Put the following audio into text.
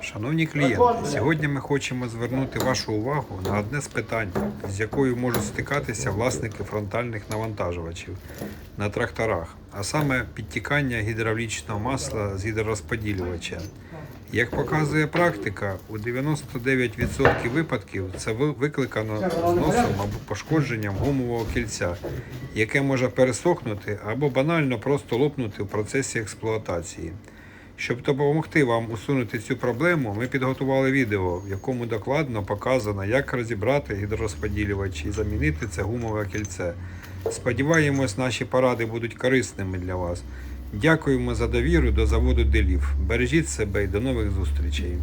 Шановні клієнти, сьогодні ми хочемо звернути вашу увагу на одне з питань, з якою можуть стикатися власники фронтальних навантажувачів на тракторах, а саме підтікання гідравлічного масла з гідророзподілювача. Як показує практика, у 99% випадків це викликано зносом або пошкодженням гумового кільця, яке може пересохнути або банально просто лопнути в процесі експлуатації. Щоб допомогти вам усунути цю проблему, ми підготували відео, в якому докладно показано, як розібрати гідророзподілювач і замінити це гумове кільце. Сподіваємось, наші поради будуть корисними для вас. Дякуємо за довіру до заводу Делів. Бережіть себе і до нових зустрічей.